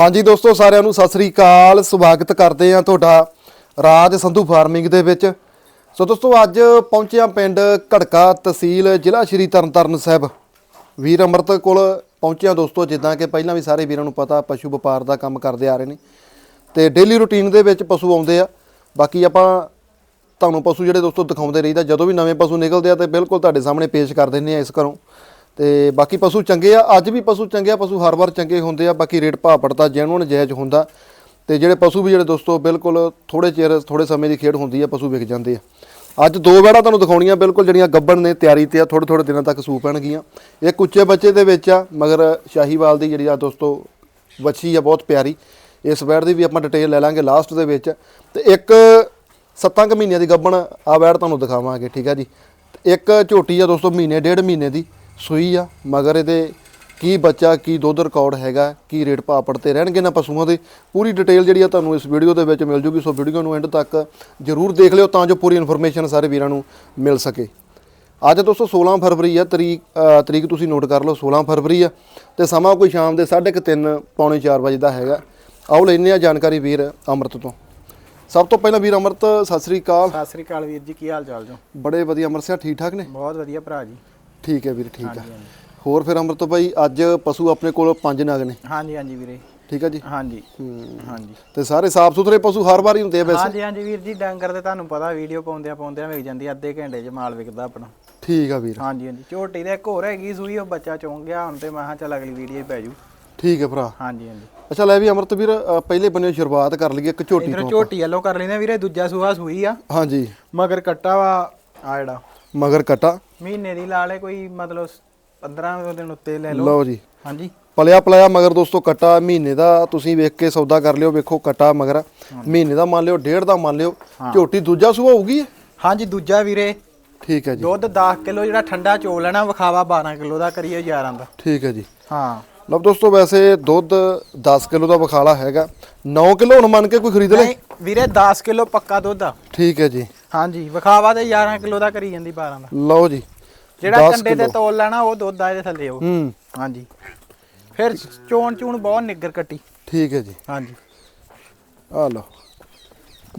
ਹਾਂਜੀ ਦੋਸਤੋ, ਸਾਰਿਆਂ ਨੂੰ ਸਤਿ ਸ੍ਰੀ ਅਕਾਲ। ਸਵਾਗਤ ਕਰਦੇ ਆ ਤੁਹਾਡਾ ਰਾਜ ਸੰਧੂ ਫਾਰਮਿੰਗ ਦੇ ਵਿੱਚ। ਸੋ ਦੋਸਤੋ, ਅੱਜ ਪਹੁੰਚਿਆ ਪਿੰਡ ਘੜਕਾ ਤਹਿਸੀਲ ਜ਼ਿਲ੍ਹਾ ਸ਼੍ਰੀ ਤਰਨਤਾਰਨ ਸਾਹਿਬ। ਵੀਰ ਅੰਮ੍ਰਿਤ ਕੋਲ ਪਹੁੰਚਿਆ ਦੋਸਤੋ, ਜਿੱਦਾਂ ਕਿ ਪਹਿਲਾਂ ਵੀ ਸਾਰੇ ਵੀਰਾਂ ਨੂੰ ਪਤਾ, ਪਸ਼ੂ ਵਪਾਰ ਦਾ ਕੰਮ ਕਰਦੇ ਆ ਰਹੇ ਨੇ। ਤੇ ਡੇਲੀ ਰੁਟੀਨ ਦੇ ਵਿੱਚ ਪਸ਼ੂ ਆਉਂਦੇ ਆ। ਬਾਕੀ ਆਪਾਂ ਤੁਹਾਨੂੰ ਪਸ਼ੂ ਜਿਹੜੇ ਦੋਸਤੋ ਦਿਖਾਉਂਦੇ ਰਹੀਦਾ, ਜਦੋਂ ਵੀ ਨਵੇਂ ਪਸ਼ੂ ਨਿਕਲਦੇ ਆ, ਤੇ ਬਿਲਕੁਲ ਤੁਹਾਡੇ ਸਾਹਮਣੇ ਪੇਸ਼ ਕਰ ਦਿੰਦੇ ਆ ਇਸ ਘਰੋਂ। ਤੇ ਬਾਕੀ ਪਸ਼ੂ ਚੰਗੇ ਆ, ਅੱਜ ਵੀ ਪਸ਼ੂ ਚੰਗੇ ਆ, ਪਸ਼ੂ ਹਰ ਵਾਰ ਚੰਗੇ ਹੁੰਦੇ ਆ, ਬਾਕੀ ਰੇਟ ਭਾਅ ਪੜਤਾ ਜੈਨੂਨ ਜਾਇਜ਼ ਹੁੰਦਾ। ਤੇ ਜਿਹੜੇ ਪਸ਼ੂ ਵੀ ਜਿਹੜੇ ਦੋਸਤੋ, ਬਿਲਕੁਲ ਥੋੜੇ ਚਿਰ ਥੋੜੇ ਸਮੇਂ ਦੀ ਖੇਡ ਹੁੰਦੀ ਆ, ਪਸ਼ੂ ਵਿਕ ਜਾਂਦੇ ਆ। ਅੱਜ ਦੋ ਵੜਾ ਤੁਹਾਨੂੰ ਦਿਖਾਉਣੀਆਂ, ਬਿਲਕੁਲ ਜਿਹੜੀਆਂ ਗੱਬਣ ਨੇ, ਤਿਆਰੀ ਤੇ ਆ ਥੋੜੇ ਥੋੜੇ ਦਿਨਾਂ ਤੱਕ ਸੂ ਪੈਣਗੀਆਂ। ਇੱਕ ਉੱਚੇ ਬੱਚੇ ਦੇ ਵਿੱਚ ਆ, ਮਗਰ ਸ਼ਾਹੀਵਾਲ ਦੀ ਜਿਹੜੀ ਆ ਦੋਸਤੋ ਵੱਛੀ ਆ, ਬਹੁਤ ਪਿਆਰੀ। ਇਸ ਵੈੜ ਦੀ ਵੀ ਆਪਾਂ ਡਿਟੇਲ ਲੈ ਲਾਂਗੇ ਲਾਸਟ ਦੇ ਵਿੱਚ। ਤੇ ਇੱਕ ਸੱਤਾਂ ਕੁ ਮਹੀਨਿਆਂ ਦੀ ਗੱਬਣ ਆ ਵੈੜ ਤੁਹਾਨੂੰ ਦਿਖਾਵਾਂਗੇ, ਠੀਕ ਆ ਜੀ। ਤੇ ਇੱਕ ਝੋਟੀ ਆ ਦੋਸਤੋ, ਮਹੀਨੇ, ਡੇਢ ਮਹੀਨੇ ਦੀ। ਸੂਈ ਆ ਮਗਰ ਇਹਦੇ ਕੀ ਬੱਚਾ ਕੀ ਦੁੱਧ ਰਿਕਾਰਡ ਹੈਗਾ ਕੀ ਰੇਟ ਪਾਪੜ ਤੇ ਰਹਿਣਗੇ ਨਾ ਪਸ਼ੂਆਂ ਦੇ ਪੂਰੀ ਡਿਟੇਲ ਜਿਹੜੀ ਆ ਤੁਹਾਨੂੰ ਇਸ ਵੀਡੀਓ ਦੇ ਵਿੱਚ ਮਿਲ ਜੂਗੀ। ਸੋ ਵੀਡੀਓ ਨੂੰ ਐਂਡ ਤੱਕ ਜਰੂਰ ਦੇਖ ਲਿਓ ਤਾਂ ਜੋ ਪੂਰੀ ਇਨਫੋਰਮੇਸ਼ਨ ਸਾਰੇ ਵੀਰਾਂ ਨੂੰ ਮਿਲ ਸਕੇ। ਅੱਜ ਦੋਸਤੋ 16 ਫਰਵਰੀ ਆ ਤਰੀਕ ਤਰੀਕ ਤੁਸੀਂ ਨੋਟ ਕਰ ਲਓ 16 ਫਰਵਰੀ ਆ ਤੇ ਸਮਾਂ ਕੋਈ ਸ਼ਾਮ ਦੇ 3:30 ਪੌਣੇ 4 ਵਜੇ ਦਾ ਹੈਗਾ। ਆਓ ਲੈਨੇ ਆ ਜਾਣਕਾਰੀ ਵੀਰ ਅਮਰਤ ਤੋਂ। ਸਭ ਤੋਂ ਪਹਿਲਾਂ ਵੀਰ ਅਮਰਤ ਸਤਿ ਸ੍ਰੀ ਅਕਾਲ। ਸਤਿ ਸ੍ਰੀ ਅਕਾਲ ਵੀਰ ਜੀ ਕੀ ਹਾਲ ਚਾਲ ਜੋ? ਬੜੇ ਵਧੀਆ ਅਮਰ ਸਿੰਘ ਠੀਕ ਠਾਕ ਨੇ? ਬਹੁਤ ਵਧੀਆ ਭਰਾ ਜੀ। ਠੀਕ ਹੈ ਵੀਰ ਠੀਕ ਆ। ਹੋਰ ਫਿਰ ਅਮਰਤ ਭਾਈ ਅੱਜ ਪਸ਼ੂ ਆਪਣੇ ਕੋਲ ਪੰਜ ਨਗ ਨੇ। ਹਾਂਜੀ ਹਾਂਜੀ ਵੀਰੇ। ਠੀਕ ਹੈ ਜੀ? ਹਾਂਜੀ। ਹਾਂਜੀ। ਤੇ ਸਾਰੇ ਸਾਫ਼ ਸੁਥਰੇ ਪਸ਼ੂ ਹਰ ਵਾਰ ਹੀ ਹੁੰਦੇ ਆ ਵੈਸੇ? ਹਾਂਜੀ ਹਾਂਜੀ ਵੀਰ ਜੀ ਡੰਗਰ ਤੇ ਤੁਹਾਨੂੰ ਪਤਾ ਵੀਡੀਓ ਪਾਉਂਦਿਆਂ ਪਾਉਂਦਿਆਂ ਵਿਕ ਜਾਂਦੀ ਆ, ਅੱਧੇ ਘੰਟੇ 'ਚ ਮਾਲ ਵਿਕਦਾ ਆਪਣਾ। ਠੀਕ ਆ ਵੀਰ। ਹਾਂਜੀ ਹਾਂਜੀ। ਝੋਟੀ ਦੇ ਇੱਕ ਹੋਰ ਹੈਗੀ ਸੂਈ ਉਹ ਬੱਚਾ ਚੁੰਗ ਗਿਆ ਹੁਣ ਤੇ ਮੈਂ ਕਿਹਾ ਚੱਲ ਅਗਲੀ ਵੀਡੀਓ 'ਚ ਪੈ ਜੂ। ਠੀਕ ਹੈ ਭਰਾ। ਹਾਂਜੀ ਹਾਂਜੀ। ਅੱਛਾ ਲੈ ਵੀ ਅਮਰਤ ਵੀਰ ਅ, ਪਹਿਲੇ ਬੰਨੇ ਸ਼ੁਰੂਆਤ ਕਰ ਲਈਏ ਇੱਕ ਝੋਟੀ ਇਧਰ ਤੋਂ ਝੋਟੀ ਵੱਲੋਂ ਕਰ ਲੈਂਦੇ ਆ ਵੀਰੇ ਦੂਜਾ ਸੂਆ ਸੂਈ ਆ। ਹਾਂਜੀ। ਮਗਰ ਕੱਟਾ ਵਾ ਆ ਜਿਹੜਾ। ਮਗਰ ਕਟਾ। ਮਹੀਨੇ ਦੀ ਲਾ ਲੈ ਕੋਈ ਮਤਲਬ 15 ਦਿਨ ਉੱਤੇ ਲੈ ਲਓ। ਲਓ ਜੀ। ਹਾਂਜੀ। ਪਲਿਆ ਪਲਿਆ ਮਗਰ ਦੋਸਤੋ ਕਟਾ ਮਹੀਨੇ ਦਾ ਤੁਸੀਂ ਵੇਖ ਕੇ ਸੌਦਾ ਕਰ ਲਿਓ ਵੇਖੋ ਕਟਾ ਮਗਰ। ਮਹੀਨੇ ਦਾ ਮੰਨ ਲਿਓ ਡੇਢ ਦਾ ਮੰਨ ਲਿਓ। ਝੋਟੀ ਦੂਜਾ ਸੂਆ ਹੋਊਗੀ ਹਾਂਜੀ ਦੂਜਾ ਵੀਰੇ। ਠੀਕ ਹੈ ਜੀ। ਦੁੱਧ 10 ਕਿਲੋ ਜਿਹੜਾ ਠੰਡਾ ਚੋ ਲੈਣਾ ਵਿਖਾਵਾ 12 ਕਿਲੋ ਦਾ ਕਰੀਏ 11 ਦਾ। ਠੀਕ ਹੈ ਜੀ। ਹਾਂ। ਲਓ ਦੋਸਤੋ ਵੈਸੇ ਦੁੱਧ 10 ਕਿਲੋ ਦਾ ਵਿਖਾਲਾ ਹੈਗਾ। 9 ਕਿਲੋ ਹੁਣ ਮੰਨ ਕੇ ਕੋਈ ਖਰੀਦ ਲੈ ਨਹੀਂ ਵੀਰੇ 10 ਕਿਲੋ ਪੱਕਾ ਦੁੱਧ ਆ। ਠੀਕ ਹੈ ਜੀ। ਹਾਂਜੀ ਵਿਖਾਵਾ ਤੇ 11 ਕਿਲੋ ਦਾ ਕਰੀ ਜਾਂਦੀ 12 ਦਾ। ਲਓ ਜੀ ਜਿਹੜਾ 10 ਕੰਡੇ ਤੇ ਤੋਲ ਲੈਣਾ ਉਹ ਦੁੱਧ ਆ ਇਹਦੇ ਥੱਲੇ ਉਹ। ਹੂੰ। ਹਾਂਜੀ। ਫਿਰ ਚੋਣ ਚੂਣ ਬਹੁਤ ਨਿੱਗਰ ਕੱਟੀ। ਠੀਕ ਹੈ ਜੀ। ਹਾਂਜੀ। ਆ ਲਓ।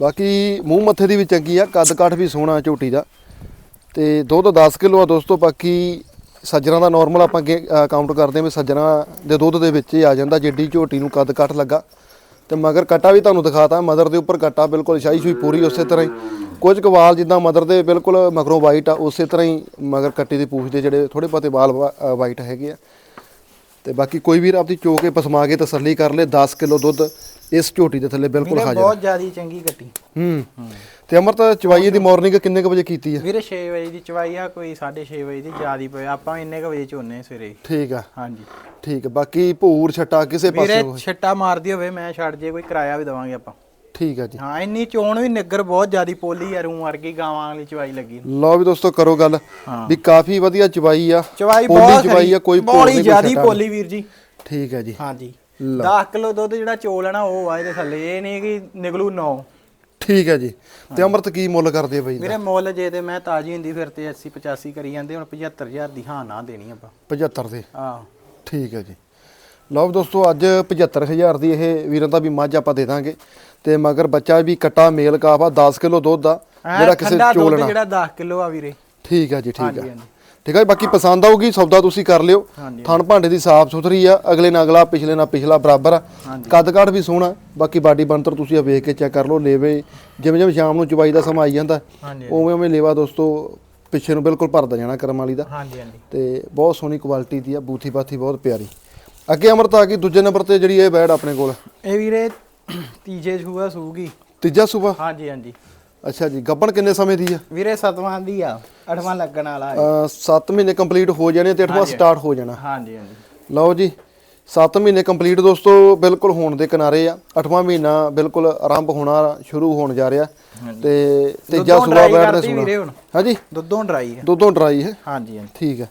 ਬਾਕੀ ਮੂੰਹ ਮੱਥੇ ਦੀ ਵੀ ਚੰਗੀ ਆ ਕੱਦ ਕਾਠ ਵੀ ਸੋਹਣਾ ਝੋਟੀ ਦਾ। ਤੇ ਦੁੱਧ 10 ਕਿਲੋ ਆ ਦੋਸਤੋ ਬਾਕੀ ਸੱਜਣਾ ਦਾ ਨਾਰਮਲ ਆਪਾਂ ਕਾਊਂਟ ਕਰਦੇ ਹਾਂ ਵੀ ਸੱਜਣਾ ਦੇ ਦੁੱਧ ਦੇ ਵਿੱਚ ਹੀ ਆ ਜਾਂਦਾ ਜਿੱਡੀ ਝੋਟੀ ਨੂੰ ਕੱਦ ਕਾਠ ਲੱਗਾ। ਤੇ ਮਗਰ ਕਟਾ ਵੀ ਤੁਹਾਨੂੰ ਦਿਖਾਤਾ ਮਦਰ ਦੇ ਉੱਪਰ ਕਟਾ ਬਿਲਕੁਲ ਸ਼ਾਹੀ ਸ਼ੂਈ ਪੂਰੀ ਉਸੇ ਤਰ੍ਹਾਂ ਹੀ। ਕੁਝ ਕਵਾਲ ਜਿੱਦਾਂ ਮਦਰ ਦੇ ਬਿਲਕੁਲ ਮਗਰੋਂ ਵਾਈਟ ਆ ਉਸੇ ਤਰ੍ਹਾਂ ਹੀ ਮਗਰ ਕੱਟੀ ਦੀ ਪੂਛ ਦੇ ਜਿਹੜੇ ਥੋੜੇ ਬਹੁਤੇ ਵਾਲ ਵਾਈਟ ਹੈਗੇ ਆ। ਤੇ ਬਾਕੀ ਕੋਈ ਵੀਰ ਆਪਦੀ ਚੋ ਕੇ ਪਸਮਾ ਕੇ ਤਸੱਲੀ ਕਰ ਲੇ 10 ਕਿਲੋ ਦੁੱਧ ਇਸ ਝੋਟੀ ਦੇ ਥੱਲੇ ਬਿਲਕੁਲ ਵੀਰੇ ਹਾਜ਼ਰ ਬਹੁਤ ਜ਼ਿਆਦੀ ਚੰਗੀ ਕੱਟੀ। ਹੂੰ। ਤੇ ਅਮਰਤ ਚਵਾਈ ਦੀ ਮਾਰਨਿੰਗ ਕਿੰਨੇ ਕੁ ਵਜੇ ਕੀਤੀ ਆ? ਵੀਰੇ 6 ਵਜੇ ਦੀ ਚਵਾਈ ਆ ਕੋਈ 6:30 ਵਜੇ ਦੀ ਜ਼ਿਆਦੀ ਪਏ ਆਪਾਂ ਇੰਨੇ ਕ ਵਜੇ ਚੋਨੇ ਸਵੇਰੇ। ਠੀਕ ਆ। ਹਾਂਜੀ। ਠੀਕ ਬਾਕੀ ਭੂਰ ਛੱਟਾ ਕਿਸੇ ਵੀਰੇ ਪਾਸੇ ਛੱਟਾ ਮਾਰਦੀ ਹੋਵੇ ਮੈਂ ਛੱਡ ਜੇ ਕੋਈ ਕਿਰਾਇਆ ਵੀ ਦਵਾਂਗੇ ਆਪਾਂ। ਠੀਕ ਆ ਜੀ। ਹਾਂ ਇੰਨੀ ਚੋਣ ਵੀ ਨਿੱਗਰ ਬਹੁਤ ਜ਼ਿਆਦੀ ਪੋਲੀ ਆ ਰੂ ਵਰਗੀ ਗਾਵਾਂ ਵਾਲੀ ਚਵਾਈ ਲੱਗੀ। ਲਓ ਵੀ ਦੋਸਤੋ ਕਰੋ ਗੱਲ। ਹਾਂ। ਵੀ ਕਾਫੀ ਵਧੀਆ ਚਵਾਈ ਆ। ਚਵਾਈ ਪੋਲੀ ਬਹੁਤ ਚਵਾਈ ਆ ਕੋਈ ਕੋਈ ਜ਼ਿਆਦੀ ਪੋਲੀ ਵੀਰ ਜੀ। ਠੀਕ ਹੈ ਜੀ। ਹਾਂਜੀ ਲਓ। 10 ਕਿਲੋ ਦੁੱਧ ਜਿਹੜਾ ਚੋ ਲੈਣਾ ਉਹ ਆ ਇਹਦੇ ਥੱਲੇ। ਇਹ ਨਹੀਂ ਕਿ ਨਿਕਲੂ 9 ਠੀਕ ਹੈ ਜੀ। ਤੇ ਅਮਰਤ ਕੀ ਮੁੱਲ ਕਰਦੇ ਆ ਬਾਈ ਵੀਰੇ ਮੁੱਲ ਜੇ ਤੇ ਮੈਂ ਤਾਜੀ ਹੁੰਦੀ ਫਿਰ ਤੇ 80 85 ਕਰੀ ਜਾਂਦੇ ਹੁਣ 75000 ਦੀ ਹਾਂ ਨਾ ਦੇਣੀ ਆਪਾਂ। 75 ਦੇ। ਆਹ ਠੀਕ ਹੈ ਜੀ। ਲਓ ਵੀ ਦੋਸਤੋ ਅੱਜ 75000 ਦੀ ਇਹ ਵੀਰਾਂ ਦਾ ਵੀ ਮੱਝ ਆਪਾਂ ਦੇ ਦਾਂਗੇ। ਤੇ ਮਗਰ ਬੱਚਾ ਵੀ ਕਟਾ ਮੇਲ ਕਾਫ ਆ 10 ਕਿਲੋ ਦੁੱਧ ਆ ਜਿਹੜਾ ਕਿਸੇ ਚੋਲਣਾ। ਜਿਹੜਾ 10 ਕਿਲੋ ਆ ਵੀਰੇ। ਠੀਕ ਹੈ ਜੀ ਠੀਕ ਹਾਂਜੀ ਠੀਕ ਹੈ ਬਾਕੀ ਪਸੰਦ ਆਊਗੀ ਸੌਦਾ ਤੁਸੀਂ ਕਰ ਲਿਓ। ਥਣ ਭਾਂਡੇ ਦੀ ਸਾਫ਼ ਸੁਥਰੀ ਆ ਅਗਲੇ ਨਾਲ ਅਗਲਾ ਪਿਛਲੇ ਨਾਲ ਪਿਛਲਾ ਬਰਾਬਰ ਆ। ਕੱਦ ਕਾਠ ਵੀ ਸੋਹਣਾ ਬਾਕੀ ਬਾਡੀ ਬਣਤਰ ਤੁਸੀਂ ਆ ਵੇਖ ਕੇ ਚੈੱਕ ਕਰ ਲਓ ਲੇਵੇ ਜਿਵੇਂ ਜਿਵੇਂ ਸ਼ਾਮ ਨੂੰ ਚਵਾਈ ਦਾ ਸਮਾਂ ਆਈ ਜਾਂਦਾ ਉਵੇਂ ਉਵੇਂ ਲੇਵਾ ਦੋਸਤੋ ਪਿੱਛੇ ਨੂੰ ਬਿਲਕੁਲ ਭਰਦਾ ਜਾਣਾ ਕਰਮ ਵਾਲੀ ਦਾ। ਹਾਂਜੀ ਹਾਂਜੀ। ਤੇ ਬਹੁਤ ਸੋਹਣੀ ਕੁਆਲਿਟੀ ਦੀ ਆ ਬੂਥੀ ਬਾਥੀ ਬਹੁਤ ਪਿਆਰੀ। ਅੱਗੇ ਅਮਰਤ ਆ ਗਈ ਦੂਜੇ ਨੰਬਰ ਤੇ ਜਿਹੜੀ ਇਹ ਬੈਡ ਆਪਣੇ ਕੋਲ। ਇਹ ਵੀਰੇ ਤੀਜੇ ਸੂਆ ਸੂਗੀ। ਤੀਜਾ ਸੂਬਾ ਹਾਂਜੀ ਹਾਂਜੀ। ਅੱਛਾ ਜੀ ਗੱਬਣ ਕਿੰਨੇ ਸਮੇਂ ਦੀ ਆ? ਵੀਰੇ ਸਤਵਾਂ ਦੀ ਆ ਅਠਵਾਂ ਲੱਗਣ ਵਾਲਾ ਹੈ। 7 ਮਹੀਨੇ ਕੰਪਲੀਟ ਹੋ ਜਾਣੇ ਤੇ 8ਵਾਂ ਸਟਾਰਟ ਹੋ ਜਾਣਾ। ਹਾਂਜੀ ਹਾਂਜੀ। ਲਓ ਜੀ 7 ਮਹੀਨੇ ਕੰਪਲੀਟ ਦੋਸਤੋ ਬਿਲਕੁਲ ਹੋਣ ਦੇ ਕਿਨਾਰੇ ਆ। 8ਵਾਂ ਮਹੀਨਾ ਬਿਲਕੁਲ ਆਰੰਭ ਹੋਣਾ ਸ਼ੁਰੂ ਹੋਣ ਜਾ ਰਿਹਾ। ਤੇ ਤੀਜਾ ਸੂਆ ਬੈਠ ਦੇ ਹੁਣ। ਹਾਂਜੀ? ਦੁੱਧੋਂ ਡਰਾਈ ਹੈ ਦੁੱਧੋਂ ਡਰਾਈ ਹੈ? ਹਾਂਜੀ ਹਾਂਜੀ। ਠੀਕ ਹੈ।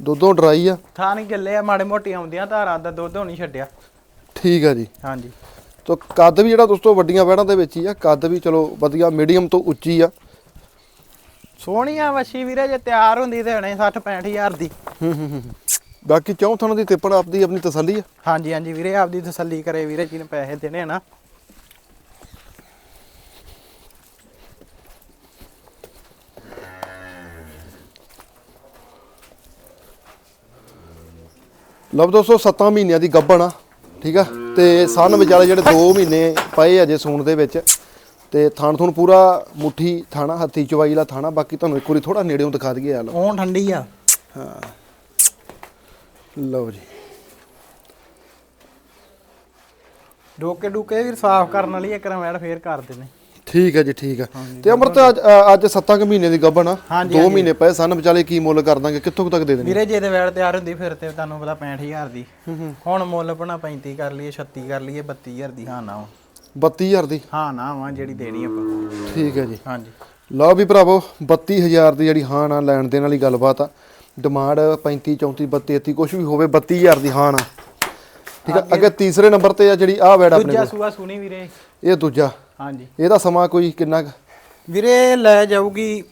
ਦੁੱਧੋਂ ਡਰਾਈ ਆ। ਥਾਂ ਨਹੀਂ ਗੱਲੇ ਆ ਮਾੜੇ ਮੋਟੇ ਆਉਂਦੀਆਂ ਧਾਰਾਂ ਦਾ ਦੁੱਧ ਹੋਣੀ ਛੱਡਿਆ। ਠੀਕ ਹੈ ਜੀ। ਹਾਂਜੀ। ਤੋ ਕੱਦ ਵੀ ਜਿਹੜਾ ਦੋਸਤੋ ਵੱਡੀਆਂ ਵੈੜਾਂ ਦੇ ਵਿੱਚ ਹੀ ਆ ਕੱਦ ਵੀ ਚਲੋ ਵਧੀਆ ਮੀਡੀਅਮ ਤੋਂ ਉੱਚੀ ਆ। ਸੋਹਣੀ ਆ ਵੱਛੀ ਵੀਰੇ ਜੇ ਤਿਆਰ ਹੁੰਦੀ ਤੇ ਹਣੇ 60 65000 ਦੀ। ਹੂੰ ਹੂੰ ਹੂੰ ਬਾਕੀ ਚੌਂ ਥਣ ਦੀ ਤਿੱਪਣ ਆਪਦੀ ਆਪਣੀ ਤਸੱਲੀ ਆ। ਹਾਂਜੀ ਹਾਂਜੀ ਵੀਰੇ ਆਪਦੀ ਤਸੱਲੀ ਕਰੇ ਵੀਰੇ ਜਿਹਨੇ ਪੈਸੇ ਦੇਣੇ ਆ ਨਾ। ਲਓ ਦੋਸਤੋ 7 ਮਹੀਨਿਆਂ ਦੀ ਗੱਭਣ ਆ। ਠੀਕ ਆ? ਤੇ ਸਨ ਵਿਚਾਲੇ ਜਿਹੜੇ 2 ਮਹੀਨੇ ਪਏ ਅਜੇ ਸੂਣ ਦੇ ਵਿੱਚ ਤੇ ਥਣ ਥਣ ਪੂਰਾ ਮੁੱਠੀ ਥਾਣਾ ਹੱਥੀ ਚਵਾਈ ਵਾਲਾ ਥਾਣਾ ਬਾਕੀ ਤੁਹਾਨੂੰ ਇੱਕ ਵਾਰੀ ਥੋੜਾ ਨੇੜਿਓਂ ਦਿਖਾ ਦਈਏ ਆ ਲਓ। ਉਹ ਠੰਡੀ ਆ। ਲਓ ਜੀ। ਡੋਕੇ ਡੂਕੇ ਵੀ ਸਾਫ਼ ਕਰਨ ਵਾਲੀ ਇੱਕ ਰਮੈੜ ਫੇਰ ਕਰ ਦਿੰਨੇ ਠੀਕ ਹੈ ਜੀ ਠੀਕ ਹੈ। ਤੇ ਅਮਰਤ ਅੱਜ ਅੱਜ 7 ਕੁ ਮਹੀਨੇ ਦੀ ਗੱਭਣ ਆ। ਹਾਂਜੀ, 2 ਮਹੀਨੇ ਪਏ ਸਨ ਵਿਚਾਲੇ ਕੀ ਮੁੱਲ ਕਰ ਦਾਂਗੇ ਕਿੱਥੋਂ ਤੱਕ ਦੇ ਦੇਣੀ? ਵੀਰੇ ਜੇ ਤੇ ਵੈੜ ਤਿਆਰ ਹੁੰਦੀ ਫਿਰ ਤੇ ਤੁਹਾਨੂੰ ਪਤਾ 65000 ਦੀ। ਹੁਣ ਮੁੱਲ ਬਣਾ 35 ਕਰ ਲਈਏ 36 ਕਰ ਲਈਏ 32000 ਦੀ ਹਾਂ ਨਾ। ਵਾ। 32000 ਦੀ? ਹਾਂ ਨਾ ਵਾ ਜਿਹੜੀ ਦੇਣੀ ਆਪਾਂ। ਠੀਕ ਹੈ ਜੀ। ਹਾਂਜੀ। ਲਓ ਵੀ ਭਰਾਵੋ 32000 ਦੀ ਜਿਹੜੀ ਹਾਂ ਨਾ ਲੈਣ ਦੇਣ ਵਾਲੀ ਗੱਲਬਾਤ ਆ। ਡਿਮਾਂਡ 35 34 32 33 ਕੁਝ ਵੀ ਹੋਵੇ 32000 ਦੀ ਹਾਂ ਨਾ। ਠੀਕ ਆ ਅੱਗੇ ਤੀਸਰੇ ਨੰਬਰ ਤੇ ਆ ਜਿਹੜੀ ਆ ਵੈੜ ਆਪਣੇ ਦੂਜਾ ਸੂਆ ਸੁਣੀ ਵੀਰੇ। ਇਹ ਦੂਜਾ। ਹਾਂਜੀ। ਇਹਦਾ ਸਮਾਂ ਕੋਈ ਕਿੰਨਾ ਕੁ? ਵੀਰੇ ਲੈ ਜਾਊਗੀ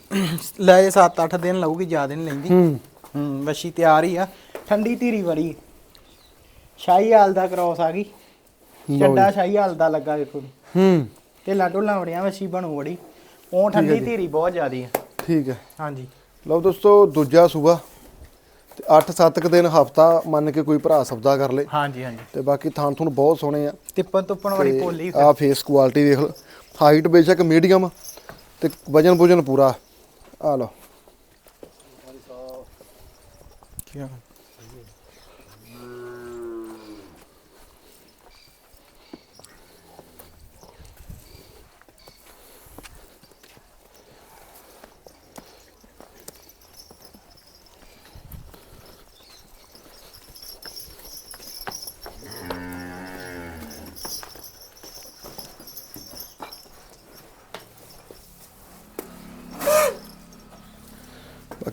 ਲੈ 7-8 ਦਿਨ ਲਊਗੀ ਜ਼ਿਆਦਾ ਨਹੀਂ ਲੈਂਦੀ। ਹੂੰ। ਹੂੰ ਵੱਛੀ ਤਿਆਰ ਹੀ ਆ। ਠੰਡੀ ਧੀਰੀ ਵਰੀ ਸ਼ਾਹੀ ਹਾਲ ਦਾ ਕ੍ਰੋਸ ਆ ਗਈ। ਚੱਡਾ ਸ਼ਾਹੀ ਹਾਲ ਦਾ ਲੱਗਾ ਵੇਖੋ ਜੀ। ਹੂੰ। ਤੇ ਲਾਡੋ ਲਾਵੜੀਆਂ ਵੱਛੀ ਬਣੂ ਬੜੀ। ਉਹ ਠੰਡੀ ਧੀਰੀ ਬਹੁਤ ਜ਼ਿਆਦੀ ਆ। ਠੀਕ ਹੈ। ਹਾਂਜੀ। ਲਓ ਦੋਸਤੋ ਦੂਜਾ ਸੂਬਾ ਤੇ 8-7 ਕੁ ਦਿਨ ਹਫਤਾ ਮੰਨ ਕੇ ਕੋਈ ਭਰਾ ਸੌਦਾ ਕਰ ਲੇ। ਹਾਂਜੀ ਹਾਂਜੀ। ਤੇ ਬਾਕੀ ਥਾਂ ਥੁਣ ਬਹੁਤ ਸੋਹਣੇ ਆ। ਤਿੱਪਣ ਤੁੱਪਣ ਵਾਲੀ ਪੋਲੀ ਆ ਫੇਸ ਕੁਆਲਿਟੀ ਦੇਖ ਲਓ। ਹਾਈਟ ਬੇਸ਼ੱਕ ਮੀਡੀਅਮ ਤੇ ਵਜਨ ਵਜਨ ਪੂਰਾ। ਆ ਲਓ।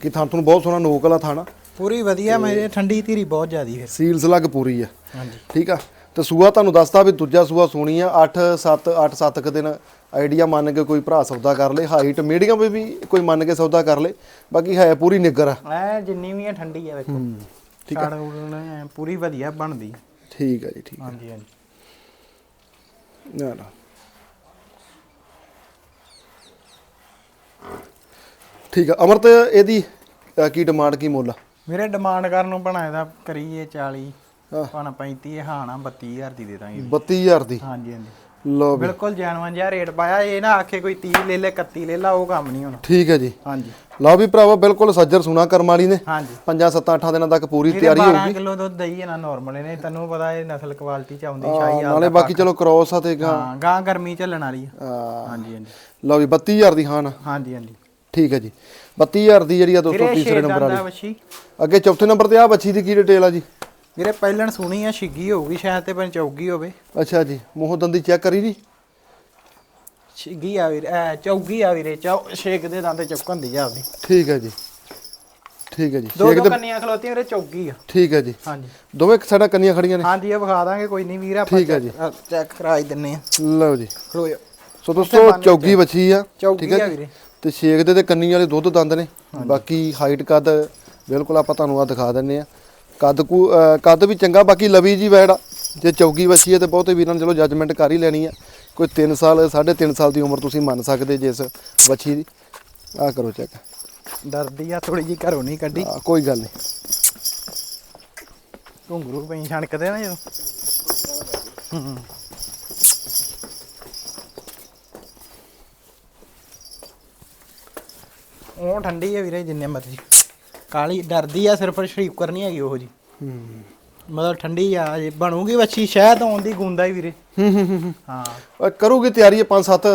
ਬਾਕੀ ਥਾਂ ਥੁਣ ਬਹੁਤ ਸੋਹਣਾ ਨੋਕ ਵਾਲਾ ਥਾਣਾ। ਪੂਰੀ ਵਧੀਆ ਮੇਰੇ ਠੰਡੀ ਧੀਰੀ ਬਹੁਤ ਜ਼ਿਆਦੀ ਫਿਰ। ਸੀਲਸ ਲੱਗ ਪੂਰੀ ਆ। ਹਾਂਜੀ। ਠੀਕ ਆ? ਤੇ ਸੂਆ ਤੁਹਾਨੂੰ ਦੱਸਤਾ ਵੀ ਦੂਜਾ ਸੂਆ ਸੋਣੀ ਆ। 8 7 8 7 ਕ ਦਿਨ ਆਈਡੀਆ ਮੰਨ ਕੇ ਕੋਈ ਭਰਾ ਸੌਦਾ ਕਰ ਲੇ। ਹਾਈਟ ਮੀਡੀਅਮ ਵੀ ਕੋਈ ਮੰਨ ਕੇ ਸੌਦਾ ਕਰ ਲੇ। ਬਾਕੀ ਹੈ ਪੂਰੀ ਨਿੱਗਰ ਆ। ਐ ਜਿੰਨੀ ਵੀ ਆ ਠੰਡੀ ਆ ਵੇਖੋ। ਠੀਕ ਆ। ਪੂਰੀ ਵਧੀਆ ਬਣਦੀ। ਠੀਕ ਆ ਜੀ ਠੀਕ ਹਾਂਜੀ ਹਾਂਜੀ। ਨਾ ਨਾ। ਠੀਕ ਆ ਅਮਰਤ ਇਹਦੀ ਅ, ਕੀ ਡਿਮਾਂਡ ਕੀ ਮੁੱਲ ਆ? ਮੇਰੇ ਡਿਮਾਂਡ ਕਰਨ ਨੂੰ ਬਣਾਏ ਦਾ ਕਰੀਏ 40 ਹਾਂ। ਪਾਣਾ 35 ਇਹ ਹਾਂ ਨਾ 32000 ਦੀ ਦੇ ਦਾਂਗੇ। 32000 ਦੀ? ਹਾਂਜੀ ਹਾਂਜੀ। ਲਓ ਵੀ। ਬਿਲਕੁਲ ਜੈਨੂਨ ਜਿਹਾ ਰੇਟ ਪਾਇਆ ਇਹ ਨਾ ਆਖੇ ਕੋਈ 30 ਲੈ ਲੈ 31 ਲੈ ਲਾ ਉਹ ਕੰਮ ਨਹੀਂ ਹੁਣ। ਠੀਕ ਹੈ ਜੀ। ਹਾਂਜੀ। ਲਓ ਵੀ ਭਰਾਵਾ ਬਿਲਕੁਲ ਸੱਜਰ ਸੁਣਾ ਕਰਮ ਵਾਲੀ ਨੇ। ਹਾਂਜੀ। 5 7 8 ਦਿਨਾਂ ਤੱਕ ਪੂਰੀ ਇਹਦੇ ਤਿਆਰੀ 12 ਹੋਊਗੀ। ਕਿਲੋ ਦੁੱਧ ਦਈ ਨਾ ਨਾਰਮਲ ਨੇ ਤੈਨੂੰ ਪਤਾ ਇਹ ਨਸਲ ਕੁਆਲਿਟੀ ਚ ਆਉਂਦੀ ਸ਼ਾਹੀ ਨਾਲੇ ਬਾਕੀ ਚਲੋ ਕ੍ਰੋਸ ਆ ਤੇ ਗਾਂ। ਹਾਂ ਗਾਂ ਗਰਮੀ ਚੱਲਣ ਵਾਲੀ ਆ। ਆ, ਹਾਂਜੀ ਹਾਂਜੀ। ਲਓ ਵੀ 32000 ਦੀ ਹਾਂ ਨਾ ਹਾਂਜੀ ਹਾਂਜੀ। ਠੀਕ ਹੈ ਜੀ। 32000 ਦੀ ਜਿਹੜੀ ਆ ਦੋਸਤੋ ਤੀਸਰੇ ਨੰਬਰ ਵਾਲੀ। ਵੱਛੀ। ਅੱਗੇ ਚੌਥੇ ਨੰਬਰ ਤੇ ਆ ਬੱਚੀ ਦੀ ਕੀ ਡਿਟੇਲ ਆ ਜੀ? ਵੀਰੇ ਪਹਿਲਣ ਸੁਣੀ ਆ ਛਿੱਗੀ ਹੋਊਗੀ ਸ਼ਾਇਦ ਤੇ ਪੰਚੌਗੀ ਹੋਵੇ। ਅੱਛਾ ਜੀ ਮੂੰਹ ਦੰਦੀ ਚੈੱਕ ਕਰੀ ਜੀ। ਛਿੱਗੀ ਆ ਵੀਰੇ ਐ ਚੌਗੀ ਆ ਵੀਰੇ ਚੌ ਛੇਕ ਦੇ ਦੰਦ ਚੁੱਕਣ ਦੀ ਆਪਦੀ। ਠੀਕ ਹੈ ਜੀ। ਠੀਕ ਹੈ ਜੀ। ਦੋ ਕੰਨੀਆਂ ਖਲੋਤੀਆਂ ਵੀਰੇ ਚੌਗੀ ਆ। ਠੀਕ ਹੈ ਜੀ। ਹਾਂਜੀ। ਦੋਵੇਂ ਸਾਡਾ ਕੰਨੀਆਂ ਖੜੀਆਂ ਨੇ। ਹਾਂਜੀ ਇਹ ਵਿਖਾ ਦਾਂਗੇ ਕੋਈ ਨਹੀਂ ਵੀਰ ਆਪਾਂ ਠੀਕ ਹੈ ਜੀ। ਚੈੱਕ ਕਰਾਈ ਦਿੰਨੇ ਆ। ਲਓ ਜੀ। ਖਲੋਇਓ ਸੋ ਦੋਸਤੋ ਚੌਗੀ ਬੱਚੀ ਆ। ਠੀਕ ਹੈ ਜੀ। ਵੀਰੇ। ਤੇ ਛੇਕ ਦੇ ਤੇ ਕੰਨੀ ਵਾਲੇ ਦੁੱਧ ਦੰਦ ਨੇ। ਬਾਕੀ ਹਾਈਟ ਕੱਦ ਬਿਲਕੁਲ ਆਪਾਂ ਤੁਹਾਨੂੰ ਆ ਦਿਖਾ ਦਿੰਨੇ ਆ ਕੱਦ ਕੁ ਕੱਦ ਵੀ ਚੰਗਾ ਬਾਕੀ ਲਵੀ ਜੀ ਵੈੜ ਜੇ ਚੌਗੀ ਬੱਚੀ ਹੈ ਤੇ ਬਹੁਤੇ ਵੀਰਾਂ ਨੇ ਚਲੋ ਜੱਜਮੈਂਟ ਕਰ ਹੀ ਲੈਣੀ ਆ ਕੋਈ 3 ਸਾਲ 3.5 ਸਾਲ ਦੀ ਉਮਰ ਤੁਸੀਂ ਮੰਨ ਸਕਦੇ ਜਿਸ ਬੱਚੀ ਦੀ। ਆ ਕਰੋ ਚੈੱਕ ਡਰਦੀ ਆ ਥੋੜੀ ਜੀ ਘਰੋਂ ਨਹੀਂ ਕੱਢੀ। ਕੋਈ ਗੱਲ ਨਹੀਂ। ਘੁੰਗਰੂ ਪਈ ਛਣਕਦੇ ਨਾ ਜਦੋਂ। ਹੂੰ। ਉਹ ਠੰਡੀ ਹੈ ਵੀਰੇ ਜਿੰਨੇ ਮਰਜ਼ੀ। ਕਾਲੀ ਡਰਦੀ ਆ ਸਿਰਫ ਸ਼ਰੀਫ ਕਰਨੀ ਹੈਗੀ ਉਹ ਜੀ। ਮਤਲਬ ਠੰਡੀ ਆ ਜੇ ਬਣੂਗੀ ਵੱਛੀ ਸ਼ਹਿਦ ਆਉਣ ਦੀ ਗੁੰਦਾ ਹੀ ਵੀਰੇ। ਹੂੰ ਹੂੰ ਹੂੰ ਹਾਂ। ਕਰੂਗੀ ਤਿਆਰੀ 5-7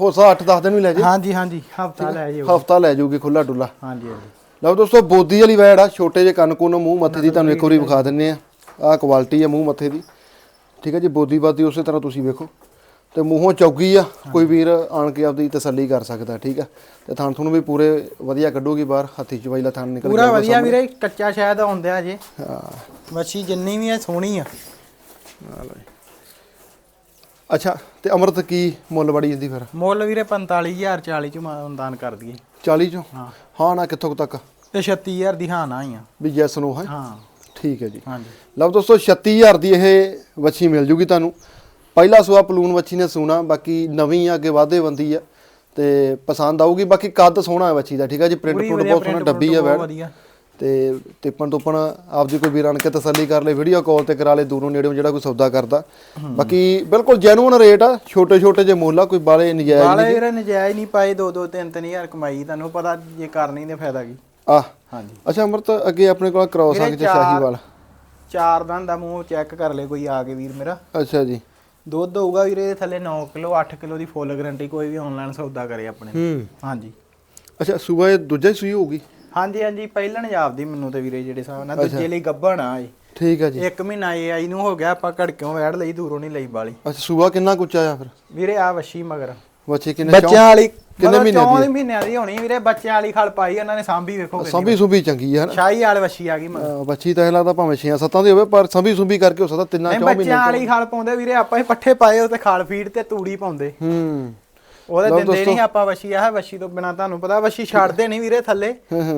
ਹੋ ਸਾ 8-10 ਦਿਨ ਵੀ ਲੈ ਜੇ। ਹਾਂਜੀ ਹਾਂਜੀ ਹਫਤਾ ਲੈ ਜਿਓ ਹਫਤਾ ਲੈ ਜਾਊਗੀ ਖੁੱਲਾ ਡੁੱਲਾ ਹਾਂਜੀ ਹਾਂਜੀ। ਲਓ ਦੋਸਤੋ ਬੋਦੀ ਵਾਲੀ ਵੈੜ ਆ ਛੋਟੇ ਜਿਹੇ ਕੰਨ ਕੁੰਨ ਮੂੰਹ ਮੱਥੇ ਦੀ ਤੁਹਾਨੂੰ ਇੱਕ ਵਾਰੀ ਵਿਖਾ ਦਿੰਨੇ ਆ। ਆਹ ਕੁਆਲਿਟੀ ਆ ਮੂੰਹ ਮੱਥੇ ਦੀ। ਠੀਕ ਹੈ ਜੀ ਬੋਦੀ ਬਾਦੀ ਉਸੇ ਤਰ੍ਹਾਂ ਤੁਸੀਂ ਵੇਖੋ। ਤੇ ਮੂੰਹੋਂ ਚੌਗੀ ਆ ਕੋਈ ਵੀਰ ਆਣ ਕੇ ਆਪਦੀ ਤਸੱਲੀ ਕਰ ਸਕਦਾ ਠੀਕ ਆ? ਤੇ ਥਣ ਥੁਣ ਵੀ ਪੂਰੇ ਵਧੀਆ ਕੱਢੂਗੀ ਬਾਹਰ ਹੱਥੀ ਚਵਾਈਲਾ ਥਣ ਨਿਕਲ ਪੂਰਾ ਵਧੀਆ ਵੀਰੇ ਕੱਚਾ ਸ਼ਹਿਦ ਆਉਂਦਿਆ ਜੇ ਹਾਂ। ਵੱਛੀ ਜਿੰਨੀ ਵੀ ਹੈ ਸੋਹਣੀ ਆ। ਅੱਛਾ ਤੇ ਅਮਰਤ ਕੀ ਮੁੱਲ ਬੜੀ ਇਹਦੀ ਫਿਰ? ਮੁੱਲ ਵੀਰੇ 45000 40 ਚ ਮਾਨਦਾਨ ਕਰ ਦਈਏ। 40 ਚੋਂ? ਹਾਂ। ਹਾਂ ਨਾ ਕਿੱਥੋਂ ਤੱਕ? ਤੇ 36000 ਦੀ ਹਾਂ ਨਾ ਹੀ ਆ। ਵੀ ਜੈਸ ਨੂੰ ਹੈ? ਹਾਂ। ਠੀਕ ਹੈ ਜੀ। ਹਾਂਜੀ। ਲਓ ਦੋਸਤੋ 36000 ਦੀ ਇਹ ਵੱਛੀ ਮਿਲ ਜੂਗੀ ਤੁਹਾਨੂੰ। ਪਹਿਲਾ ਸੂਆ ਪਲੂਨ ਵੱਛੀ ਨੇ ਸੂਣਾ ਬਾਕੀ ਨਵੀਂ ਆ ਅੱਗੇ ਵਾਧੇ ਬੰਦੀ ਆ ਤੇ ਪਸੰਦ ਆਊਗੀ ਬਾਕੀ ਕੱਦ ਸੋਹਣਾ ਹੈ ਵੱਛੀ ਦਾ ਠੀਕ ਹੈ ਜੀ ਪ੍ਰਿੰਟ ਪੂਰੀ ਪ੍ਰਿੰਟ ਬਹੁਤ ਸੋਹਣਾ ਡੱਬੀ ਆ ਵਧੀਆ। ਤੇ ਤਿੱਪਣ ਤੁੱਪਣ ਆਪਦੀ ਕੋਈ ਵੀਰ ਕੇ ਤਸੱਲੀ ਕਰ ਲੈ ਵੀਡੀਓ ਕਾਲ ਤੇ ਕਰਾ ਲੈ ਦੂਰੋਂ ਨੇੜੇੋਂ ਜਿਹੜਾ ਕੋਈ ਸੌਦਾ ਕਰਦਾ। ਬਾਕੀ ਬਿਲਕੁਲ ਜੈਨੂਨ ਰੇਟ ਆ ਛੋਟੇ ਛੋਟੇ ਜੇ ਮੁੱਲ ਆ ਕੋਈ ਬਾਲੇ ਨਜਾਇਜ਼ ਨਹੀਂ ਵੀਰੇ ਨਜਾਇਜ਼ ਨਹੀਂ ਪਾਏ 2 2 3 3000 ਕਮਾਈ ਤੁਹਾਨੂੰ ਪਤਾ ਜੇ ਕਰਨੀ ਤੇ ਫਾਇਦਾ ਕੀ। ਆ ਹਾਂਜੀ। ਅੱਛਾ ਅਮਰਤ ਅੱਗੇ ਆਪਣੇ ਕੋਲ ਅੰਗ ਚ ਸ਼ਾਹੀਵਾਲ। ਚਾਰ ਦੰਦ ਦਾ ਮੂੰਹ ਚੈੱਕ ਕਰ ਲੈ ਕੋਈ ਆ ਕੇ ਵੀਰ ਮੇਰਾ। ਅੱਛਾ ਜੀ। ਦੁੱਧ ਹੋਊਗਾ ਵੀਰੇ ਇਹਦੇ ਥੱਲੇ 9 ਕਿਲੋ 8 ਕਿਲੋ ਦੀ ਫੁੱਲ ਗਾਰੰਟੀ ਕੋਈ ਵੀ ਆਨਲਾਈਨ ਸੌਦਾ ਕਰੇ ਆਪਣੇ। ਹੂੰ। ਹਾਂਜੀ। ਅੱਛਾ ਸੂਬਾ ਇਹ ਦੂਜਾ ਹੀ ਸੂਈ ਹੋਊਗੀ? ਹਾਂਜੀ ਹਾਂਜੀ ਪਹਿਲਣ ਜਾਪਦੀ ਮੈਨੂੰ ਤੇ ਵੀਰੇ ਜਿਹੜੇ ਹਿਸਾਬ ਨਾਲ ਦੂਜੇ ਲਈ ਗੱਭਣ ਆ ਇਹ। ਠੀਕ ਹੈ ਜੀ। ਇੱਕ ਮਹੀਨਾ ਇਹ ਆਈ ਨੂੰ ਹੋ ਗਿਆ ਆਪਾਂ ਘੜਕਿਓਂ ਵੈੜ ਲਈ ਦੂਰੋਂ ਨਹੀਂ ਲਈ ਬਾਲੀ। ਅੱਛਾ ਸੂਬਾ ਕਿੰਨਾ ਕੁ ਉੱਚਾ ਆ ਫਿਰ? ਵੀਰੇ ਆ ਵਸ਼ੀ ਮਗਰ। ਬੱਚੇ ਕਿੰਨੇ ਬੱਚਿਆਂ ਵਾਲੀ ਕਿੰਨੇ ਮਹੀਨਿਆਂ ਦੀ? ਦੀ ਮਹੀਨਿਆਂ ਦੀ ਹੋਣੀ ਵੀਰੇ ਬੱਚਿਆਂ ਵਾਲੀ ਖਲ ਪਾਈ ਉਹਨਾਂ ਨੇ ਸਾਂਭੀ ਵੇਖੋ ਕਿੰਨੀ। ਸੰਭੀ ਸੁਭੀ ਚੰਗੀ ਆ ਹਨਾ? ਸ਼ਾਹੀ ਵਾਲ ਵਸ਼ੀ ਆ ਗਈ ਮਗਰ ਅਹ ਬੱਚੀ ਤਾਂ ਇਹ ਲੱਗਦਾ ਭਾਵੇਂ 6-7 ਦੀ ਹੋਵੇ ਪਰ ਸੰਭੀ ਸੁਭੀ ਕਰਕੇ ਹੋ ਸਕਦਾ ਤਿੰਨਾਂ ਨਹੀਂ ਚੌਂ ਮਹੀਨੇ ਬੱਚਿਆਂ ਵਾਲੀ ਖਲ ਪਾਉਂਦੇ ਵੀਰੇ ਆਪਾਂ ਹੀ ਪੱਠੇ ਪਾਏ ਉਹ ਤੇ ਖਾਲ ਫੀਡ ਤੇ ਤੂੜੀ ਪਾਉਂਦੇ। ਹੂੰ। ਉਹਦੇ ਦਿੰਦੇ ਨਹੀਂ ਆਪਾਂ ਵਸ਼ੀ ਆ ਵਸ਼ੀ ਤੋਂ ਬਿਨਾ ਤੁਹਾਨੂੰ ਪਤਾ ਵਸ਼ੀ ਛੱਡਦੇ ਨਹੀਂ ਵੀਰੇ ਥੱਲੇ।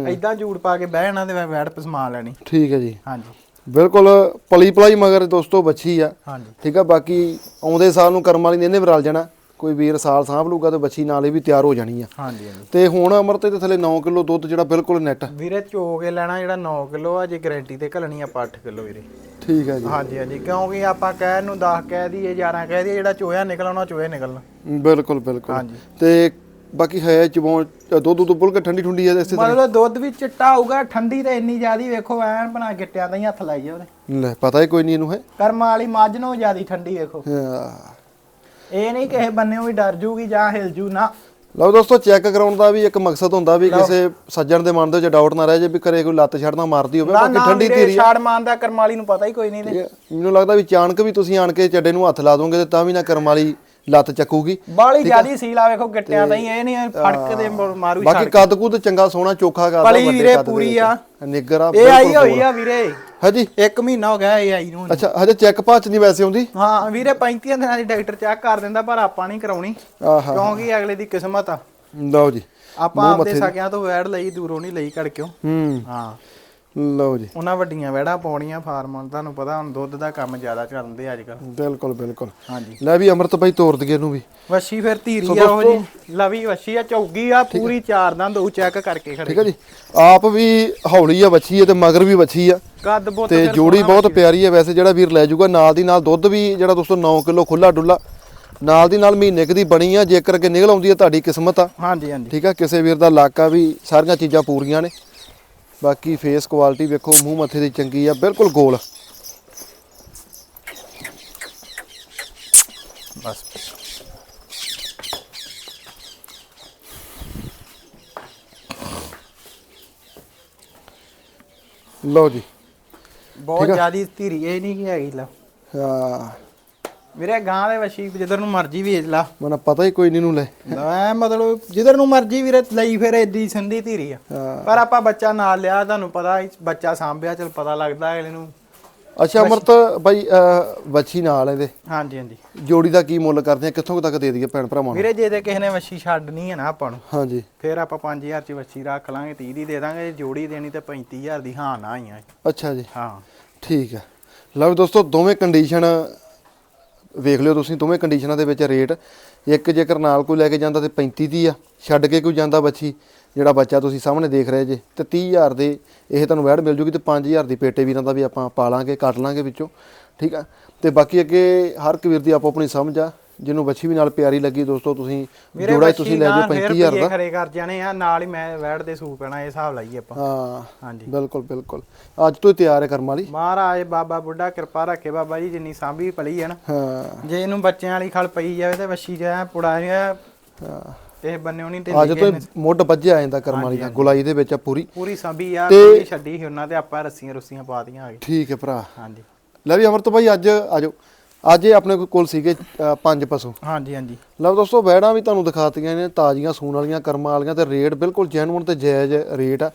ਐਦਾਂ ਜੂੜ ਪਾ ਕੇ ਬਹਿ ਜਾਣਾ ਤੇ ਵੈੜ ਪਸਮਾ ਲੈਣੀ। ਠੀਕ ਹੈ ਜੀ। ਹਾਂਜੀ। ਬਿਲਕੁਲ ਪਲੀ ਪਲਾਈ ਮਗਰ ਦੋਸਤੋ ਬੱਚੀ ਆ। ਹਾਂਜੀ। ਠੀਕ ਆ ਬਾਕੀ ਆਉਂਦੇ ਸਾਲ ਨੂੰ ਕਰਮ ਵਾਲੀ ਨੇ ਇਹਨੇ ਵੀ ਰਲ ਜਾਣਾ। ਕੋਈ ਵੀਰ ਸਾਲ ਸਾਂਭ ਲੂਗਾ ਤੇ ਬੱਚੀ ਨਾਲ ਹੀ ਵੀ ਤਿਆਰ ਹੋ ਜਾਣੀ ਆ। ਹਾਂਜੀ ਹਾਂਜੀ। ਤੇ ਹੁਣ ਅਮਰਤ ਦੇ ਥੱਲੇ 9 ਕਿਲੋ ਦੁੱਧ ਜਿਹੜਾ ਬਿਲਕੁਲ ਨੈਟ ਵੀਰੇ ਚੋ ਕੇ ਲੈਣਾ ਜਿਹੜਾ 9 ਕਿਲੋ ਆ ਜੇ ਗਾਰੰਟੀ ਤੇ ਘਲਣੀ ਆਪਾਂ 8 ਕਿਲੋ ਵੀਰੇ। ਠੀਕ ਹੈ ਜੀ। ਹਾਂਜੀ ਹਾਂਜੀ। ਕਿਉਂਕਿ ਆਪਾਂ ਕਹਿ ਨੂੰ 10 ਕਹਿ ਦਈਏ 11 ਕਹਿ ਦਈਏ ਜਿਹੜਾ ਚੋਇਆ ਨਿਕਲਣਾ ਚੋਇਆ ਨਿਕਲਣਾ। ਬਿਲਕੁਲ ਬਿਲਕੁਲ। ਹਾਂਜੀ। ਤੇ ਬਾਕੀ ਹੈ ਚਬੋਂ ਦੁੱਧ ਦੁੱਧ ਬੁੱਲ ਕੇ ਠੰਡੀ ਠੁੰਡੀ ਆ ਇਸੇ ਤਰ੍ਹਾਂ। ਮਤਲਬ ਦੁੱਧ ਵੀ ਚਿੱਟਾ ਹੋਊਗਾ ਠੰਡੀ ਤੇ ਇੰਨੀ ਜ਼ਿਆਦੀ ਵੇਖੋ ਐਨ ਬਣਾ ਗਿੱਟਿਆਂ ਤਾਂ ਹੀ ਹੱਥ ਲਾਈ ਜਾ ਉਹਦੇ। ਲੈ ਪਤਾ ਹੀ ਕੋਈ ਨਹੀਂ ਇਹਨੂੰ ਹੈ। ਕਰਮਾਂ ਵਾਲੀ ਮੱਝ ਨੂੰ ਜ਼ਿਆਦੀ ਠੰਡੀ ਵੇਖੋ। ਹਾਂ। ਇਹ ਨਹੀਂ ਕਿਸੇ ਬੰਨਿਓ ਵੀ ਡਰ ਜੂਗੀ ਜਾਂ ਹਿਲ ਜੂ ਨਾ। ਲਓ ਦੋਸਤੋ ਚੈੱਕ ਕਰਾਉਣ ਦਾ ਵੀ ਇੱਕ ਮਕਸਦ ਹੁੰਦਾ ਵੀ ਕਿਸੇ ਸੱਜਣ ਦੇ ਮਨ ਦੇ ਵਿੱਚ ਡਾਊਟ ਨਾ ਰਹਿ ਜੇ ਵੀ ਘਰੇ ਕੋਈ ਲੱਤ ਛੱਡਣਾ ਮਾਰਦੀ ਹੋਵੇ ਨਾ ਬਾਕੀ ਨਾ ਠੰਡੀ ਧੀਰੀ ਆ। ਛਾੜ ਮਾਰਦਾ ਕਰਮਾਂ ਵਾਲੀ ਨੂੰ ਪਤਾ ਹੀ ਕੋਈ ਨਹੀਂ ਹੈ। ਮੈਨੂੰ ਲੱਗਦਾ ਵੀ ਚਾਣਕ ਵੀ ਤੁਸੀਂ ਆਣ ਕੇ ਚੱਡੇ ਨੂੰ ਹੱਥ ਲਾ ਦੋਗੇ ਤੇ ਤਾਂ ਵੀ ਨਾ ਕਰਮ ਵਾਲੀ ਲੱਤ ਚੱਕੂਗੀ। ਬਾਲੀ ਜ਼ਿਆਦੀ ਸੀਲਾ ਵੇਖੋ ਗਿੱਟਿਆਂ ਤਾਂ ਹੀ ਇਹ ਨਹੀਂ ਫੜਕ ਦੇ ਮਾਰੂ ਬਾਕੀ ਕੱਦ ਕੁੱਦ ਚੰਗਾ ਸੋਹਣਾ ਚੋਖਾ ਕਰਦਾ ਵੀਰੇ ਕੱਦ ਪੂਰੀ। ਆ। ਨਿੱਗਰ ਆ ਇਹ ਆਈ ਹੋਈ ਆ ਵੀਰੇ। ਹਾਂਜੀ। ਇੱਕ ਮਹੀਨਾ ਹੋ ਗਿਆ ਇਹ ਆਈ ਨੂੰ ਅੱਛਾ ਹਜੇ ਚੈੱਕ ਪਾਚ ਨਹੀਂ ਵੈਸੇ ਆਉਂਦੀ? ਹਾਂ ਵੀਰੇ 35 ਦਿਨਾਂ ਦੀ ਡਾਕਟਰ ਚੈੱਕ ਕਰ ਦਿੰਦਾ ਪਰ ਆਪਾਂ ਨਹੀਂ ਕਰਾਉਣੀ। ਆਹਾ। ਕਿਉਂਕਿ ਅਗਲੇ ਦੀ ਕਿਸਮਤ ਆ। ਲਓ ਜੀ ਆਪਾਂ ਆਪਦੇ ਸਕਿਆਂ ਤੋਂ ਵੈੜ ਲਈ ਦੂਰੋਂ ਨਹੀਂ ਲਈ ਕੜਕਿਓ ਹੂੰ। ਹਾਂ। ਲਓ ਜੀ। ਉਹਨਾਂ ਵੱਡੀਆਂ ਵੈੜਾਂ ਪਾਉਣੀਆਂ ਫਾਰਮਾਂ ਨੂੰ ਤੁਹਾਨੂੰ ਪਤਾ ਹੁਣ ਦੁੱਧ ਦਾ ਕੰਮ ਜ਼ਿਆਦਾ ਚੱਲਦੇ ਅੱਜ ਕੱਲ ਬਿਲਕੁਲ ਬਿਲਕੁਲ। ਹਾਂਜੀ। ਲੈ ਵੀ ਅਮਰਤ ਭਾਈ ਤੋਰ ਦਈਏ ਇਹਨੂੰ ਵੀ। ਵੱਛੀ ਫਿਰ ਧੀਰੀ ਆ ਉਹ ਜੀ। ਲਵੀ ਵੱਛੀ ਆ ਚੌਗੀ ਆ ਪੂਰੀ ਚਾਰ ਦੰਦ ਉਹ ਚੈੱਕ ਕਰਕੇ ਖੜੇ। ਠੀਕ ਹੈ ਜੀ। ਆਪ ਵੀ ਹੌਲੀ ਆ ਬੱਚੀ ਹੈ ਤੇ ਮਗਰ ਵੀ ਬੱਚੀ ਆ। ਕੱਦ ਬੁੱਤ ਤੇ ਜੋੜੀ ਬਹੁਤ ਪਿਆਰੀ ਹੈ ਵੈਸੇ ਜਿਹੜਾ ਵੀਰ ਲੈ ਜਾਊਗਾ ਨਾਲ ਦੀ ਨਾਲ ਦੁੱਧ ਵੀ ਜਿਹੜਾ ਦੋਸਤੋ 9 ਕਿਲੋ ਖੁੱਲਾ ਡੁੱਲਾ ਨਾਲ ਦੀ ਨਾਲ ਮਹੀਨੇ ਕੁ ਦੀ ਬਣੀ ਆ ਜੇਕਰ ਕਿ ਨਿਕਲ ਆਉਂਦੀ ਹੈ ਤੁਹਾਡੀ ਕਿਸਮਤ ਆ। ਹਾਂਜੀ ਹਾਂਜੀ। ਠੀਕ ਆ ਕਿਸੇ ਵੀਰ ਦਾ ਇਲਾਕਾ ਵੀ ਸਾਰੀਆਂ ਚੀਜ਼ਾਂ ਪੂਰੀਆਂ ਨੇ। ਬਾਕੀ ਫੇਸ ਕੁਆਲਿਟੀ ਵੇਖੋ ਮੂੰਹ ਮੱਥੇ ਦੀ ਚੰਗੀ ਆ ਬਿਲਕੁਲ ਗੋਲ। ਬਸ। ਲਓ ਜੀ। ਬਹੁਤ ਜ਼ਿਆਦੀ ਧੀਰੀ ਇਹ ਨਹੀਂ ਹੈਗੀ ਲਾ ਹਾਂ। ਵੀਰੇ ਗਾਂ ਦੇ ਵੱਛੀ ਜਿੱਧਰ ਨੂੰ ਮਰਜ਼ੀ ਵੇਚ ਲਾ। ਮਨ ਪਤਾ ਹੀ ਕੋਈ ਨਹੀਂ ਨੂੰ ਲੈ। ਐ ਮਤਲਬ ਜਿੱਧਰ ਨੂੰ ਮਰਜ਼ੀ ਵੀਰੇ ਲਈ ਫਿਰ ਏਦੀ ਸੰਧੀ ਧੀਰੀ ਆ। ਪਰ ਆਪਾਂ ਬੱਚਾ ਨਾਲ ਲਿਆ ਤੁਹਾਨੂੰ ਪਤਾ ਬੱਚਾ ਸਾਂਭਿਆ ਚਲ ਪਤਾ ਲੱਗਦਾ ਅਗਲੇ ਨੂੰ। ਅੱਛਾ ਅਮਰਤ ਬਾਈ ਵੱਛੀ ਨਾਲ ਇਹਦੇ। ਹਾਂਜੀ ਹਾਂਜੀ। ਜੋੜੀ ਦਾ ਕੀ ਮੁੱਲ ਕਰਦੇ ਆ? ਕਿੱਥੋਂ ਤੱਕ ਦੇ ਦਈਏ ਭੈਣ ਭਰਾਵਾਂ ਨੂੰ? ਵੀਰੇ ਜੇ ਤੇ ਕਿਸੇ ਨੇ ਵੱਛੀ ਛੱਡਣੀ ਹੈ ਨਾ ਆਪਾਂ ਨੂੰ ਹਾਂਜੀ। ਫਿਰ ਆਪਾਂ 5000 ਚ ਵੱਛੀ ਰੱਖ ਲਾਂਗੇ 30 ਦੀ ਦੇ ਦਾਂਗੇ ਜੋੜੀ ਦੇਣੀ ਤੇ 35000 ਦੀ ਹਾਂ ਨਾ ਹੀ ਆ ਅੱਛਾ ਜੀ। ਹਾਂ। ਠੀਕ ਹੈ ਲਓ ਦੋਸਤੋ ਦੋਵੇਂ ਕੰਡੀਸ਼ਨ ਵੇਖ ਲਿਓ ਤੁਸੀਂ ਦੋਵੇਂ ਕੰਡੀਸ਼ਨਾਂ ਦੇ ਵਿੱਚ ਰੇਟ ਇੱਕ ਜੇਕਰ ਨਾਲ ਕੋਈ ਲੈ ਕੇ ਜਾਂਦਾ ਤੇ 35 ਦੀ ਆ, ਛੱਡ ਕੇ ਕੋਈ ਜਾਂਦਾ ਬੱਚੀ, ਜਿਹੜਾ ਬੱਚਾ ਤੁਸੀਂ ਸਾਹਮਣੇ ਦੇਖ ਰਹੇ ਜੇ, ਤੇ 30000 ਦੇ ਇਹ ਤੁਹਾਨੂੰ ਵੈੜ ਮਿਲ ਜੂਗੀ ਤੇ 5000 ਦੀ ਪੇਟੇ ਵੀਰਾਂ ਦਾ ਵੀ ਆਪਾਂ ਪਾ ਲਾਂਗੇ ਕੱਟ ਲਾਂਗੇ ਵਿੱਚੋਂ, ਠੀਕ ਆ? ਤੇ ਬਾਕੀ ਅੱਗੇ ਹਰ ਇੱਕ ਵੀਰ ਦੀ ਆਪੋ ਆਪਣੀ ਸਮਝ ਆ ਜਿਹਨੂੰ ਬੱਚੀ ਵੀ ਨਾਲ ਪਿਆਰੀ ਲੱਗੀ ਦੋਸਤੋ ਤੁਸੀਂ ਜੋੜਾ ਹੀ ਵੱਛੀ ਤੁਸੀਂ ਲੈ ਜਾਓ ਗਾਂ ਫਿਰ 35000 ਰੁਪਈਏ ਦਾ। ਖਰੇ ਕਰ ਜਾਣੇ ਆ ਨਾਲ ਹੀ ਮੈਂ ਵੈੜ ਦੇ ਸੂ ਪੈਣਾ ਇਹ ਹਿਸਾਬ ਲਾਈਏ ਆਪਾਂ। ਹਾਂ ਹਾਂਜੀ। ਬਿਲਕੁਲ ਬਿਲਕੁਲ। ਅੱਜ ਤੋਂ ਹੀ ਤਿਆਰ ਹੈ ਕਰਮ ਵਾਲੀ। ਮਹਾਰਾਜ ਬਾਬਾ ਬੁੱਢਾ ਕਿਰਪਾ ਰੱਖੇ ਬਾਬਾ ਜੀ ਜਿੰਨੀ ਸਾਂਭੀ ਪਲੀ ਹੈ ਨਾ। ਹਾਂ। ਜੇ ਇਹਨੂੰ ਬੱਚਿਆਂ ਵਾਲੀ ਖਲ ਪਈ ਜਾਵੇ ਤੇ ਵੱਛੀ ਜਿਹਾ ਪੁੜਾ ਜਿਹਾ ਹਾਂ। ਇਹ ਬੰਨਿਓ ਨਹੀਂ ਅੱਜ ਤੋਂ ਗਏ ਹੀ ਮੁੱਢ ਵੱਜਿਆ ਜਾਂਦਾ ਕਰਮ ਵਾਲੀ ਦਾ ਗੁਲਾਈ ਦੇ ਵਿੱਚ ਆ ਪੂਰੀ। ਪੂਰੀ ਸਾਂਭੀ ਆ ਤੇ- ਛੱਡੀ ਸੀ ਉਹਨਾਂ ਤੇ ਆਪਾਂ ਰੱਸੀਆਂ ਰੁੱਸੀਆਂ ਪਾ ਦੀਆਂ ਆ ਗਏ ਠੀਕ ਹੈ ਭਰਾ। ਹਾਂਜੀ। ਲੈ ਵੀ ਅਮਰਤ ਭਾਈ ਅੱਜ ਆਜੋ ਅੱਜ ਇਹ ਆਪਣੇ ਕੋਲ ਸੀਗੇ ਅ, ਪੰਜ ਪਸ਼ੂ। ਹਾਂਜੀ ਹਾਂਜੀ। ਲਓ ਦੋਸਤੋ ਵੈੜਾਂ ਵੀ ਤੁਹਾਨੂੰ ਦਿਖਾਤੀਆਂ ਨੇ ਤਾਜ਼ੀਆਂ ਸੂਣ ਵਾਲੀਆਂ ਕਰਮਾਂ ਵਾਲੀਆਂ ਤੇ ਰੇਟ ਬਿਲਕੁਲ ਜੈਨੂਨ ਤੇ ਜਾਇਜ਼ ਰੇਟ ਆ।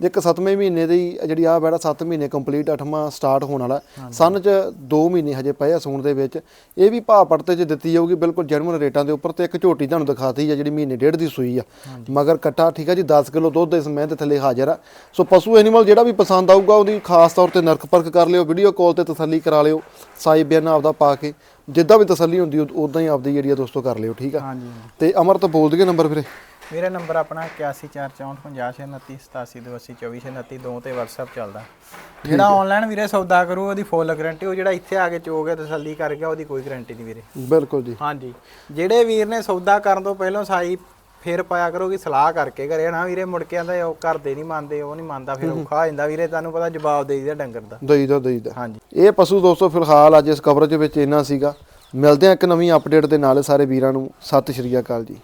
ਇੱਕ 7ਵੇਂ ਮਹੀਨੇ ਦੀ ਜਿਹੜੀ ਆ ਬੈੜਾ 7 ਮਹੀਨੇ ਕੰਪਲੀਟ 8ਵਾਂ ਸਟਾਰਟ ਹੋਣ ਵਾਲਾ ਸਨ ਚ 2 ਮਹੀਨੇ ਹਜੇ ਪਏ ਆ ਸੂਣ ਦੇ ਵਿੱਚ ਇਹ ਵੀ ਭਾਅ ਪੜਤੇ ਚ ਦਿੱਤੀ ਜਾਊਗੀ ਬਿਲਕੁਲ ਜਰਮਨ ਰੇਟਾਂ ਦੇ ਉੱਪਰ ਤੇ ਇੱਕ ਝੋਟੀ ਤੁਹਾਨੂੰ ਦਿਖਾਤੀ ਆ ਜਿਹੜੀ ਮਹੀਨੇ ਡੇਢ ਦੀ ਸੂਈ ਆ। ਮਗਰ ਕੱਟਾ ਠੀਕ ਆ ਜੀ 10 ਕਿਲੋ ਦੁੱਧ ਇਸ ਮਹਿੰਦ ਥੱਲੇ ਹਾਜ਼ਰ ਆ। ਸੋ ਪਸ਼ੂ ਐਨੀਮਲ ਜਿਹੜਾ ਵੀ ਪਸੰਦ ਆਊਗਾ ਉਹਦੀ ਖਾਸ ਤੌਰ ਤੇ ਨਰਕ ਪਰਖ ਕਰ ਲਿਓ ਵੀਡੀਓ ਕਾਲ ਤੇ ਤਸੱਲੀ ਕਰਾ ਲਿਓ ਸਾਈ ਬਿਆਨ ਆਪਦਾ ਪਾ ਕੇ ਜਿੱਦਾਂ ਵੀ ਤਸੱਲੀ ਹੁੰਦੀ ਉਦਾਂ ਹੀ ਆਪਦੀ ਜਿਹੜੀ ਆ ਦੋਸਤੋ ਕਰ ਲਿਓ ਠੀਕ ਆ। ਤੇ ਅਮਰ ਤੋਂ ਬੋਲ ਦਈਏ ਨੰਬਰ ਵੀਰੇ? ਮੇਰਾ ਨੰਬਰ ਆਪਣਾ 814458 ਦੋ ਤੇ WhatsApp ਚੱਲਦਾ। ਜਿਹੜਾ ਆਨਲਾਈਨ ਵੀਰੇ ਸੌਦਾ ਕਰੂ ਉਹਦੀ ਫੁੱਲ ਗਾਰੰਟੀ ਉਹ ਜਿਹੜਾ ਇੱਥੇ ਆ ਕੇ ਚੋ ਤਸੱਲੀ ਕਰ ਗਿਆ ਉਹਦੀ ਕੋਈ ਗਾਰੰਟੀ ਨਹੀਂ ਵੀਰੇ। ਬਿਲਕੁਲ ਜੀ। ਹਾਂਜੀ। ਜਿਹੜੇ ਵੀਰ ਨੇ ਸੌਦਾ ਕਰਨ ਤੋਂ ਪਹਿਲਾਂ ਸਾਈ ਫੇਰ ਪਾਇਆ ਕਰੋ ਕਿ ਸਲਾਹ ਕਰਕੇ ਕਰੇ ਨਾ ਵੀਰੇ? ਮੁੜ ਕੇ ਆਂਦਾ ਉਹ ਕਰਦੇ ਨਹੀਂ ਮੰਨਦੇ ਉਹ ਨਹੀਂ ਮੰਨਦਾ ਫਿਰ ਔਖਾ ਹੋ ਜਾਂਦਾ ਵੀਰੇ ਤੁਹਾਨੂੰ ਪਤਾ ਜਵਾਬ ਦੇ ਦਿੰਦਾ ਡੰਗਰ ਦਾ। ਦਈਦਾ ਦਈਦਾ ਹਾਂਜੀ। ਇਹ ਪਸ਼ੂ ਦੋਸਤੋ ਫਿਲਹਾਲ ਅੱਜ ਇਸ ਕਵਰੇਜ ਵਿੱਚ ਇੰਨਾ ਸੀਗਾ। ਮਿਲਦੇ ਆ ਇੱਕ ਨਵੀਂ ਅਪਡੇਟ ਦੇ ਨਾਲ ਸਾਰੇ ਵੀਰਾਂ ਨੂੰ। ਸਤਿ ਸ਼੍ਰੀ ਅਕਾਲ ਜੀ।